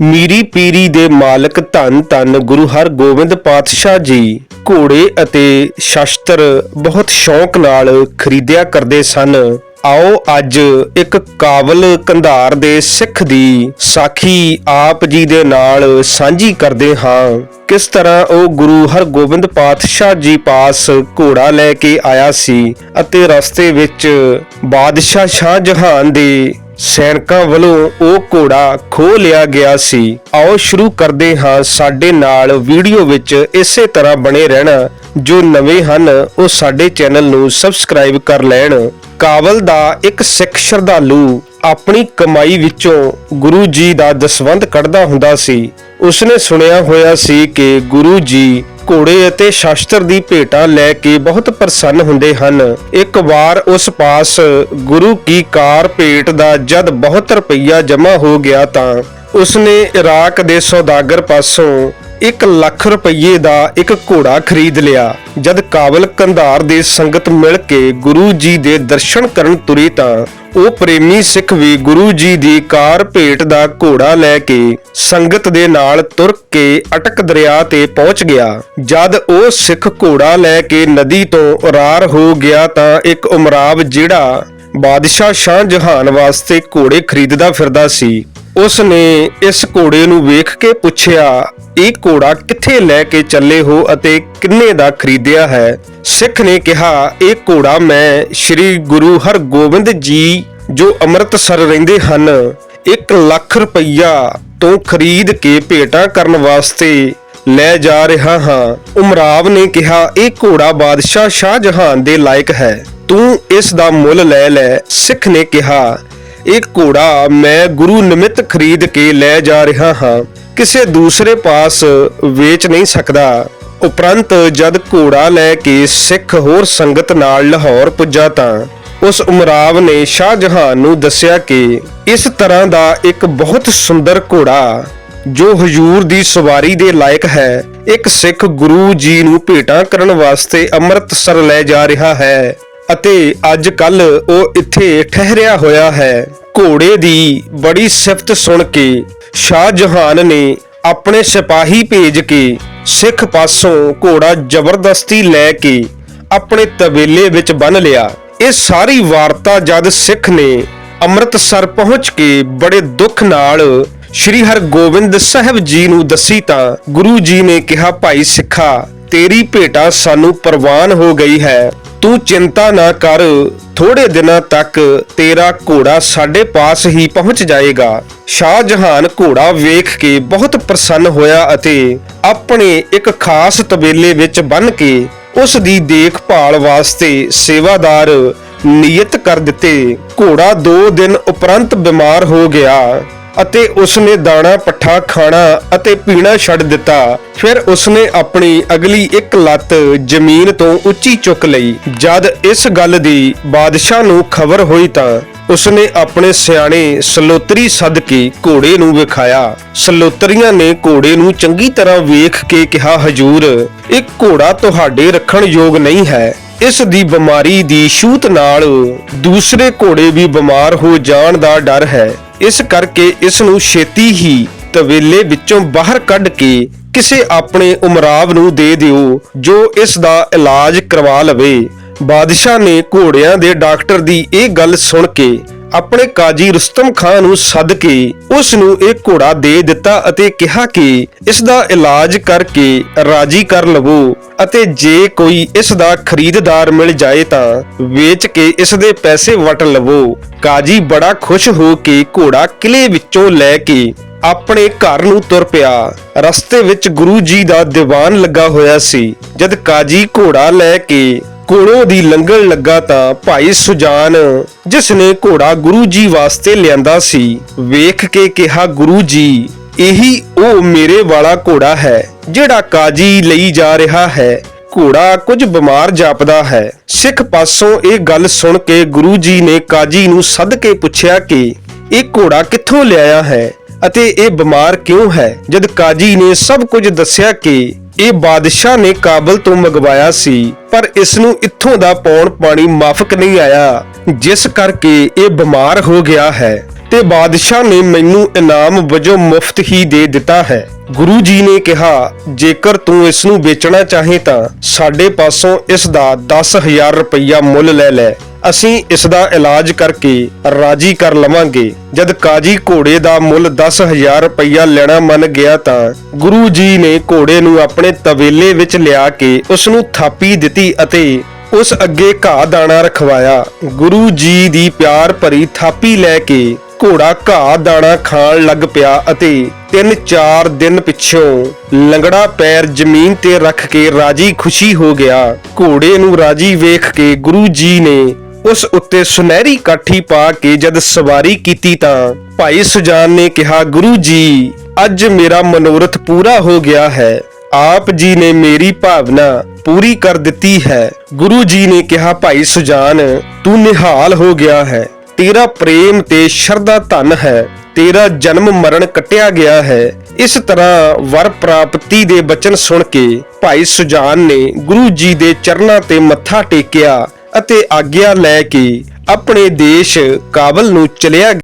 ਮੀਰੀ ਪੀਰੀ ਦੇ ਮਾਲਕ ਧੰਨ ਧੰਨ ਗੁਰੂ ਹਰਗੋਬਿੰਦ ਪਾਤਸ਼ਾਹ ਜੀ ਘੋੜੇ ਅਤੇ ਸ਼ਸਤਰ ਬਹੁਤ ਸ਼ੌਂਕ ਨਾਲ ਖਰੀਦਿਆ ਕਰਦੇ ਸਨ। ਆਓ ਅੱਜ ਇੱਕ ਕਾਬਲ ਕੰਧਾਰ ਦੇ ਸਿੱਖ ਦੀ ਸਾਖੀ ਆਪ ਜੀ ਦੇ ਨਾਲ ਸਾਂਝੀ ਕਰਦੇ ਹਾਂ। ਕਿਸ ਤਰ੍ਹਾਂ ਉਹ ਗੁਰੂ ਹਰਗੋਬਿੰਦ ਪਾਤਸ਼ਾਹ ਜੀ ਪਾਸ ਘੋੜਾ ਲੈ ਕੇ ਆਇਆ ਸੀ ਅਤੇ ਰਸਤੇ ਵਿੱਚ ਬਾਦਸ਼ਾਹ ਸ਼ਾਹ ਜਹਾਨ ਦੇ ਸੈਨਿਕਾਂ ਵੱਲੋਂ ਉਹ ਘੋੜਾ ਖੋ ਲਿਆ ਗਿਆ ਸੀ। ਆਓ ਸ਼ੁਰੂ ਕਰਦੇ ਹਾਂ ਸਾਡੇ ਨਾਲ ਵੀਡੀਓ ਵਿੱਚ ਇਸੇ ਤਰ੍ਹਾਂ ਬਣੇ ਰਹਿਣਾ। ਜੋ ਨਵੇਂ ਹਨ, ਉਹ ਸਾਡੇ ਚੈਨਲ ਨੂੰ ਸਬਸਕ੍ਰਾਈਬ ਕਰ ਲੈਣ। ਕਾਬਲ ਦਾ ਇੱਕ ਸਿੱਖ ਸ਼ਰਧਾਲੂ ਆਪਣੀ ਕਮਾਈ ਵਿੱਚੋਂ ਗੁਰੂ ਜੀ ਦਾ ਦਸਵੰਧ ਕੱਢਦਾ ਹੁੰਦਾ ਸੀ। ਉਸਨੇ ਸੁਣਿਆ ਹੋਇਆ ਸੀ ਕਿ ਗੁਰੂ ਜੀ ਘੋੜੇ ਅਤੇ ਸ਼ਾਸਤਰ ਦੀ ਭੇਟਾ ਲੈ ਕੇ ਬਹੁਤ ਪ੍ਰਸੰਨ ਹੁੰਦੇ ਹਨ। ਇੱਕ ਵਾਰ ਉਸ ਪਾਸ ਗੁਰੂ ਕੀ ਕਾਰ ਭੇਟ ਦਾ ਜਦ ਬਹੁਤ ਰੁਪਈਆ ਜਮ੍ਹਾਂ ਹੋ ਗਿਆ ਤਾਂ ਉਸਨੇ ਇਰਾਕ ਦੇ ਸੌਦਾਗਰ ਪਾਸੋਂ 1 ਲੱਖ ਰੁਪਏ ਦਾ ਇੱਕ ਘੋੜਾ ਖਰੀਦ ਲਿਆ, ਜਦ ਕਾਬਲ ਕੰਧਾਰ ਦੇ ਸੰਗਤ ਮਿਲ ਕੇ ਗੁਰੂ ਜੀ ਦੇ ਦਰਸ਼ਨ ਕਰਨ ਤੁਰੀ ਤਾਂ ਉਹ ਪ੍ਰੇਮੀ ਸਿੱਖ ਵੀ ਗੁਰੂ ਜੀ ਦੀ ਕਾਰ ਭੇਟ ਦਾ ਘੋੜਾ ਲੈ ਕੇ ਸੰਗਤ ਦੇ ਨਾਲ ਤੁਰ ਕੇ ਅਟਕ ਦਰਿਆ ਤੇ ਪਹੁੰਚ ਗਿਆ। ਜਦ ਉਹ ਸਿੱਖ ਘੋੜਾ ਲੈ ਕੇ ਨਦੀ ਤੋਂ ਰਾਰ ਹੋ ਗਿਆ ਤਾਂ ਇੱਕ ਉਮਰਾਵ ਜਿਹੜਾ ਬਾਦਸ਼ਾਹ ਸ਼ਾਹ ਜਹਾਨ ਵਾਸਤੇ ਘੋੜੇ ਖਰੀਦਦਾ ਫਿਰਦਾ ਸੀ। ਉਸ ਨੇ ਇਸ ਘੋੜੇ ਨੂੰ ਵੇਖ ਕੇ ਪੁੱਛਿਆ, ਇਹ ਘੋੜਾ ਕਿੱਥੇ ਲੈ ਕੇ ਚੱਲੇ ਹੋ ਅਤੇ ਕਿੰਨੇ ਦਾ ਖਰੀਦਿਆ ਹੈ? ਸਿੱਖ ਨੇ ਕਿਹਾ, ਇਹ ਘੋੜਾ ਮੈਂ ਸ੍ਰੀ ਗੁਰੂ ਹਰਗੋਬਿੰਦ ਜੀ, ਜੋ ਅੰਮ੍ਰਿਤਸਰ ਰਹਿੰਦੇ ਹਨ 1 ਲੱਖ ਰੁਪਈਆ ਤੋਂ ਖਰੀਦ ਕੇ ਭੇਟਾ ਕਰਨ ਵਾਸਤੇ ਲੈ ਜਾ ਰਿਹਾ ਹਾਂ। ਉਮਰਾਵ ਨੇ ਕਿਹਾ, ਇਹ ਘੋੜਾ ਬਾਦਸ਼ਾਹ ਸ਼ਾਹਜਹਾਨ ਦੇ ਲਾਇਕ ਹੈ। ਤੂੰ ਇਸ ਦਾ ਮੁੱਲ ਲੈ ਲੈ। ਸਿੱਖ ਨੇ ਕਿਹਾ ਇਹ ਘੋੜਾ ਮੈਂ ਗੁਰੂ ਨਿਮਿਤ ਖਰੀਦ ਕੇ ਲੈ ਜਾ ਰਿਹਾ ਹਾਂ। ਕਿਸੇ ਦੂਸਰੇ ਪਾਸ ਵੇਚ ਨਹੀਂ ਸਕਦਾ। ਉਪਰੰਤ ਜਦ ਘੋੜਾ ਲੈ ਕੇ ਸਿੱਖ ਹੋਰ ਸੰਗਤ ਨਾਲ ਲਾਹੌਰ ਪੁੱਜਾ ਤਾਂ ਉਸ ਉਮਰਾਵ ਨੇ ਸ਼ਾਹ ਜਹਾਨ ਨੂੰ ਦੱਸਿਆ ਕਿ ਇਸ ਤਰ੍ਹਾਂ ਦਾ ਇੱਕ ਬਹੁਤ ਸੁੰਦਰ ਘੋੜਾ, ਜੋ ਹਜੂਰ ਦੀ ਸਵਾਰੀ ਦੇ ਲਾਇਕ ਹੈ, ਇੱਕ ਸਿੱਖ ਗੁਰੂ ਜੀ ਨੂੰ ਭੇਟਾ ਕਰਨ ਵਾਸਤੇ ਅੰਮ੍ਰਿਤਸਰ ਲੈ ਜਾ ਰਿਹਾ ਹੈ ਅਤੇ ਅੱਜ ਕੱਲ ਉਹ ਇੱਥੇ ਠਹਿਰਿਆ ਹੋਇਆ ਹੈ। ਘੋੜੇ ਦੀ ਬੜੀ ਸਿਫਤ ਸੁਣ ਕੇ ਸ਼ਾਹ ਜਹਾਨ ਨੇ ਆਪਣੇ ਸਿਪਾਹੀ ਭੇਜ ਕੇ ਸਿੱਖ ਪਾਸੋਂ ਘੋੜਾ ਜ਼ਬਰਦਸਤੀ ਲੈ ਕੇ ਆਪਣੇ ਤਵੇਲੇ ਵਿੱਚ ਬੰਨ ਲਿਆ। ਇਹ ਸਾਰੀ ਵਾਰਤਾ ਜਦ ਸਿੱਖ ਨੇ ਅੰਮ੍ਰਿਤਸਰ ਪਹੁੰਚ ਕੇ ਬੜੇ ਦੁੱਖ ਨਾਲ ਸ੍ਰੀ ਹਰਗੋਬਿੰਦ ਸਾਹਿਬ ਜੀ ਨੂੰ ਦੱਸੀ ਤਾਂ ਗੁਰੂ ਜੀ ਨੇ ਕਿਹਾ, ਭਾਈ ਸਿੱਖਾ, ਤੇਰੀ ਭੇਟਾ ਸਾਨੂੰ ਪ੍ਰਵਾਨ ਹੋ ਗਈ ਹੈ। ਤੂੰ ਚਿੰਤਾ ਨਾ ਕਰ ਥੋੜੇ ਦਿਨਾਂ ਤੱਕ ਤੇਰਾ ਘੋੜਾ ਸਾਡੇ ਪਾਸ ਹੀ ਪਹੁੰਚ ਜਾਏਗਾ। ਸ਼ਾਹਜਹਾਨ ਘੋੜਾ ਵੇਖ ਕੇ ਬਹੁਤ ਪ੍ਰਸੰਨ ਹੋਇਆ ਅਤੇ ਆਪਣੇ ਇੱਕ ਖਾਸ ਤਬੇਲੇ ਵਿੱਚ ਬੰਨ ਕੇ ਉਸ ਦੀ ਦੇਖਭਾਲ ਵਾਸਤੇ ਸੇਵਾਦਾਰ ਨਿਯਤ ਕਰ ਦਿੱਤੇ। ਘੋੜਾ 2 ਦਿਨ ਉਪਰੰਤ ਬਿਮਾਰ ਹੋ ਗਿਆ। ਅਤੇ ਉਸਨੇ ਦਾਣਾ, ਪੱਠਾ, ਖਾਣਾ ਅਤੇ ਪੀਣਾ ਛੱਡ ਦਿੱਤਾ। ਫਿਰ ਉਸਨੇ ਆਪਣੀ ਅਗਲੀ ਇੱਕ ਲੱਤ ਜ਼ਮੀਨ ਤੋਂ ਉੱਚੀ ਚੁੱਕ ਲਈ। ਜਦ ਇਸ ਗੱਲ ਦੀ ਬਾਦਸ਼ਾਹ ਨੂੰ ਖਬਰ ਹੋਈ ਤਾਂ ਉਸਨੇ ਆਪਣੇ ਸਿਆਣੇ ਸਲੋਤਰੀ ਸੱਦ ਕੇ ਘੋੜੇ ਨੂੰ ਵਿਖਾਇਆ। ਸਲੋਤਰੀਆਂ ਨੇ ਘੋੜੇ ਨੂੰ ਚੰਗੀ ਤਰ੍ਹਾਂ ਵੇਖ ਕੇ ਕਿਹਾ, ਹਜੂਰ ਇਹ ਘੋੜਾ ਤੁਹਾਡੇ ਰੱਖਣ ਯੋਗ ਨਹੀਂ ਹੈ। ਇਸ ਦੀ ਬਿਮਾਰੀ ਦੀ ਛੂਤ ਨਾਲ ਦੂਸਰੇ ਘੋੜੇ ਵੀ ਬਿਮਾਰ ਹੋ ਜਾਣ ਦਾ ਡਰ ਹੈ। ਇਸ ਕਰਕੇ ਇਸ ਨੂੰ ਛੇਤੀ ਹੀ ਤਵੇਲੇ ਵਿੱਚੋਂ ਬਾਹਰ ਕੱਢ ਕੇ ਕਿਸੇ ਆਪਣੇ ਉਮਰਾਵ ਨੂੰ ਦੇ ਦਿਓ, ਜੋ ਇਸ ਦਾ ਇਲਾਜ ਕਰਵਾ ਲਵੇ। ਬਾਦਸ਼ਾਹ ਨੇ ਘੋੜਿਆਂ ਦੇ ਡਾਕਟਰ ਦੀ ਇਹ ਗੱਲ ਸੁਣ ਕੇ ਆਪਣੇ ਕਾਜੀ ਰੁਸਤਮ ਖਾਨ ਨੂੰ ਸੱਦ ਕੇ ਉਸ ਨੂੰ ਇਹ ਘੋੜਾ ਦੇ ਦਿੱਤਾ ਅਤੇ ਕਿਹਾ ਕਿ ਇਸ ਦਾ ਇਲਾਜ ਕਰਕੇ ਰਾਜੀ ਕਰ ਲਵੋ ਅਤੇ ਜੇ ਕੋਈ ਇਸ ਦਾ ਖਰੀਦਦਾਰ ਮਿਲ ਜਾਏ ਤਾਂ ਵੇਚ ਕੇ ਇਸ ਦੇ ਪੈਸੇ ਵਟ ਲਵੋ। ਕਾਜੀ ਬੜਾ ਖੁਸ਼ ਹੋ ਕੇ ਘੋੜਾ ਕਿਲੇ ਵਿੱਚੋਂ ਲੈ ਕੇ ਆਪਣੇ ਘਰ ਨੂੰ ਤੁਰ ਪਿਆ। ਰਸਤੇ ਵਿੱਚ ਗੁਰੂ ਜੀ ਦਾ ਦੀਵਾਨ ਲੱਗਾ ਹੋਇਆ ਸੀ। ਜਦ ਕਾਜੀ ਘੋੜਾ ਲੈ ਕੇ ਕੋਲੋਂ ਦੀ ਲੰਗਣ ਲੱਗਾ ਤਾਂ ਭਾਈ ਸੁਜਾਨ ਜਿਸ ਨੇ ਘੋੜਾ ਗੁਰੂ ਜੀ ਵਾਸਤੇ ਲਿਆਂਦਾ ਸੀ, ਵੇਖ ਕੇ ਕਿਹਾ, ਗੁਰੂ ਜੀ, ਇਹੀ ਉਹ ਮੇਰੇ ਵਾਲਾ ਘੋੜਾ ਹੈ, ਜਿਹੜਾ ਕਾਜੀ ਲਈ ਜਾ ਰਿਹਾ ਹੈ। ਘੋੜਾ ਕੁਝ ਬਿਮਾਰ ਜਾਪਦਾ ਹੈ। ਸਿੱਖ ਪਾਸੋਂ ਇਹ ਗੱਲ ਸੁਣ ਕੇ ਗੁਰੂ ਜੀ ਨੇ ਕਾਜੀ ਨੂੰ ਸੱਦ ਕੇ ਪੁੱਛਿਆ ਕਿ, ਇਹ ਘੋੜਾ ਕਿੱਥੋਂ ਲਿਆਇਆ ਹੈ ਅਤੇ ਇਹ ਬਿਮਾਰ ਕਿਉਂ ਹੈ? ਜਦ ਕਾਜੀ ਨੇ ਸਭ ਕੁਝ ਦੱਸਿਆ ਕਿ ਇਹ ਬਾਦਸ਼ਾਹ ਨੇ ਕਾਬਲ ਤੋਂ ਮੰਗਵਾਇਆ ਸੀ, ਪਰ ਇਸ ਨੂੰ ਇੱਥੋਂ ਦਾ ਪੌਣ ਪਾਣੀ ਮਾਫਕ ਨਹੀਂ ਆਇਆ, ਜਿਸ ਕਰਕੇ ਇਹ ਬਿਮਾਰ ਹੋ ਗਿਆ ਹੈ। ਤੇ ਬਾਦਸ਼ਾਹ ਨੇ ਮੈਨੂੰ ਇਨਾਮ ਵਜੋਂ ਮੁਫਤ ਹੀ ਦੇ ਦਿੱਤਾ ਹੈ। ਗੁਰੂ ਜੀ ਨੇ ਕਿਹਾ, ਜੇਕਰ ਤੂੰ ਇਸ ਨੂੰ ਵੇਚਣਾ ਚਾਹੇ ਤਾਂ ਸਾਡੇ ਪਾਸੋਂ ਇਸ ਦਾ 10000 ਰੁਪਇਆ ਮੁੱਲ ਲੈ ਲੈ। ਅਸੀਂ ਇਸ ਦਾ ਇਲਾਜ ਕਰਕੇ ਰਾਜੀ ਕਰ ਲਵਾਂਗੇ। ਜਦ ਕਾਜੀ ਘੋੜੇ ਦਾ ਮੁੱਲ 10000 ਰੁਪਇਆ ਲੈਣਾ ਮੰਨ ਗਿਆ ਤਾਂ ਗੁਰੂ ਜੀ ਨੇ ਘੋੜੇ ਨੂੰ ਆਪਣੇ ਤਵੇਲੇ ਵਿੱਚ ਲਿਆ ਕੇ ਉਸ ਨੂੰ ਥਾਪੀ ਦਿੱਤੀ ਅਤੇ ਉਸ ਅੱਗੇ ਘਾਹ ਦਾਣਾ ਰਖਵਾਇਆ। ਗੁਰੂ ਜੀ ਦੀ ਪਿਆਰ ਭਰੀ ਥਾਪੀ ਲੈ ਕੇ ਘੋੜਾ ਘਾਹ ਦਾਣਾ ਖਾਣ ਲੱਗ ਪਿਆ ਅਤੇ 3-4 ਦਿਨ ਪਿੱਛੋਂ ਲੰਗੜਾ ਪੈਰ ਜ਼ਮੀਨ ਤੇ ਰੱਖ ਕੇ ਰਾਜੀ ਖੁਸ਼ੀ ਹੋ ਗਿਆ। ਘੋੜੇ ਨੂੰ ਰਾਜੀ ਵੇਖ ਕੇ ਗੁਰੂ ਜੀ ਨੇ ਉਸ ਉੱਤੇ ਸੁਨਹਿਰੀ ਕਾਠੀ ਪਾ ਕੇ ਜਦ ਸਵਾਰੀ ਕੀਤੀ ਤਾਂ ਭਾਈ ਸੁਜਾਨ ਨੇ ਕਿਹਾ, ਗੁਰੂ ਜੀ, ਅੱਜ ਮੇਰਾ ਮਨੋਰਥ ਪੂਰਾ ਹੋ ਗਿਆ ਹੈ। ਆਪ ਜੀ ਨੇ ਮੇਰੀ ਭਾਵਨਾ ਪੂਰੀ ਕਰ ਦਿੱਤੀ ਹੈ। ਗੁਰੂ ਜੀ ਨੇ ਕਿਹਾ, ਭਾਈ ਸੁਜਾਨ, ਤੂੰ ਨਿਹਾਲ ਹੋ ਗਿਆ ਹੈ। ਤੇਰਾ ਪ੍ਰੇਮ ਤੇ ਸ਼ਰਧਾ ਧਨ ਹੈ। ਤੇਰਾ ਜਨਮ ਮਰਨ ਕੱਟਿਆ ਗਿਆ ਹੈ। ਇਸ ਤਰ੍ਹਾਂ ਵਰ ਪ੍ਰਾਪਤੀ ਦੇ ਬਚਨ ਸੁਣ ਕੇ ਭਾਈ ਸੁਜਾਨ ਨੇ ਗੁਰੂ ਜੀ ਦੇ ਚਰਨਾਂ ਤੇ ਮੱਥਾ ਟੇਕਿਆ। ਅਤੇ ਆਗਿਆ ਲੈ ਕੇ ਆਪਣੇ ਦੇਸ਼ ਕਾਬਲ ਨੂੰ ਚਲਿਆ